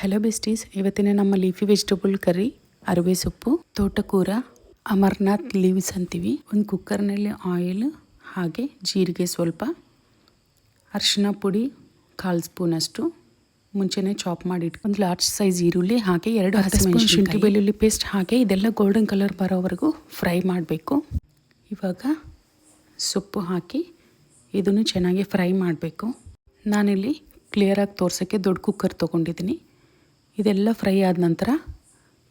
Hello besties ಇವತ್ತಿನ ನಮ್ಮ leafy vegetable ಕರಿ ಅರಿವೆ ಸೊಪ್ಪು ತೋಟಕೂರ ಅಮರ್ನಾಥ್ ಲೀವ್ಸ್ ಅಂತೀವಿ. ಒಂದು ಕುಕ್ಕರ್ನಲ್ಲಿ ಆಯಿಲ್ ಹಾಗೆ ಜೀರಿಗೆ ಸ್ವಲ್ಪ ಅರಿಶಿನ ಪುಡಿ ಕಾಲು ಸ್ಪೂನಷ್ಟು ಮುಂಚೆನೇ ಚಾಪ್ ಮಾಡಿ ಒಂದು ಲಾರ್ಜ್ ಸೈಜ್ ಈರುಳ್ಳಿ ಹಾಗೆ ಎರಡು ಹಸಿಮೆಣಸು ಶುಂಠಿ ಬೆಳ್ಳುಳ್ಳಿ ಪೇಸ್ಟ್ ಹಾಗೆ ಇದೆಲ್ಲ ಗೋಲ್ಡನ್ ಕಲರ್ ಬರೋವರೆಗೂ ಫ್ರೈ ಮಾಡಬೇಕು. ಇವಾಗ ಸೊಪ್ಪು ಹಾಕಿ ಇದನ್ನು ಚೆನ್ನಾಗಿ ಫ್ರೈ ಮಾಡಬೇಕು. ನಾನಿಲ್ಲಿ ಕ್ಲಿಯರಾಗಿ ತೋರ್ಸೋಕ್ಕೆ ದೊಡ್ಡ ಕುಕ್ಕರ್ ತೊಗೊಂಡಿದ್ದೀನಿ. ಇದೆಲ್ಲ ಫ್ರೈ ಆದ ನಂತರ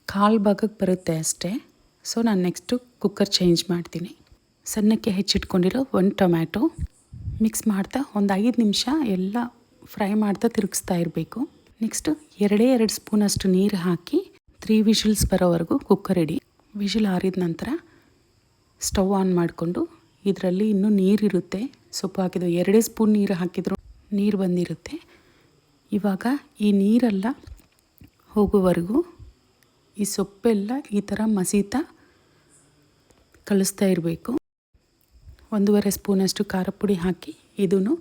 ಕಾಲು ಭಾಗಕ್ಕೆ ಬರುತ್ತೆ ಅಷ್ಟೇ. ಸೊ ನಾನು ನೆಕ್ಸ್ಟು ಕುಕ್ಕರ್ ಚೇಂಜ್ ಮಾಡ್ತೀನಿ. ಸಣ್ಣಕ್ಕೆ ಹೆಚ್ಚಿಟ್ಕೊಂಡಿರೋ ಒಂದು ಟೊಮ್ಯಾಟೊ ಮಿಕ್ಸ್ ಮಾಡ್ತಾ ಒಂದು ಐದು ನಿಮಿಷ ಎಲ್ಲ ಫ್ರೈ ಮಾಡ್ತಾ ತಿರುಗಿಸ್ತಾ ಇರಬೇಕು. ನೆಕ್ಸ್ಟು ಎರಡೇ ಎರಡು ಸ್ಪೂನಷ್ಟು ನೀರು ಹಾಕಿ ತ್ರೀ ವಿಷಲ್ಸ್ ಬರೋವರೆಗೂ ಕುಕ್ಕರ್ ಇಡಿ ವಿಷಲ್ ಆರಿದ ನಂತರ ಸ್ಟವ್ ಆನ್ ಮಾಡಿಕೊಂಡು ಇದರಲ್ಲಿ ಇನ್ನೂ ನೀರಿರುತ್ತೆ ಸೊಪ್ಪು ಹಾಕಿದ್ರು ಎರಡೇ ಸ್ಪೂನ್ ನೀರು ಹಾಕಿದ್ರು ನೀರು ಬಂದಿರುತ್ತೆ. ಇವಾಗ ಈ ನೀರೆಲ್ಲ ಹೋಗುವವರೆಗೂ ಈ ಸೊಪ್ಪೆಲ್ಲ ಈ ಥರ ಮಸೀತಾ ಕಲಿಸ್ತಾ ಇರಬೇಕು. ಒಂದೂವರೆ ಸ್ಪೂನಷ್ಟು ಖಾರ ಪುಡಿ ಹಾಕಿ ಇದನ್ನು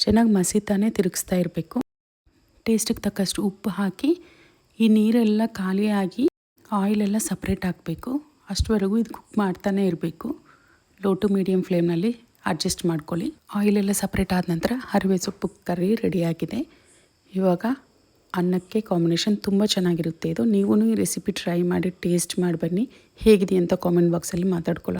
ಚೆನ್ನಾಗಿ ಮಸೀತಾನೇ ತಿರುಗಿಸ್ತಾ ಇರಬೇಕು. ಟೇಸ್ಟಿಗೆ ತಕ್ಕಷ್ಟು ಉಪ್ಪು ಹಾಕಿ ಈ ನೀರೆಲ್ಲ ಖಾಲಿಯಾಗಿ ಆಯಿಲೆಲ್ಲ ಸಪ್ರೇಟ್ ಹಾಕಬೇಕು. ಅಷ್ಟವರೆಗೂ ಇದು ಕುಕ್ ಮಾಡ್ತಾನೆ ಇರಬೇಕು. ಲೋ ಟು ಮೀಡಿಯಮ್ ಫ್ಲೇಮ್ನಲ್ಲಿ ಅಡ್ಜಸ್ಟ್ ಮಾಡ್ಕೊಳ್ಳಿ. ಆಯಿಲೆಲ್ಲ ಸಪ್ರೇಟ್ ಆದ ನಂತರ ಹರಿವೆ ಸೊಪ್ಪು ಕರ್ರಿ ರೆಡಿಯಾಗಿದೆ ಇವಾಗ ಅನ್ನಕ್ಕೆ ಕಾಂಬಿನೇಷನ್ ತುಂಬ ಚೆನ್ನಾಗಿರುತ್ತೆ. ಇದು ನೀವು ಈ ರೆಸಿಪಿ ಟ್ರೈ ಮಾಡಿ ಟೇಸ್ಟ್ ಮಾಡಿ ಬನ್ನಿ. ಹೇಗಿದೆ ಅಂತ ಕಾಮೆಂಟ್ ಬಾಕ್ಸಲ್ಲಿ ಮಾತಾಡ್ಕೊಳ್ಳೋ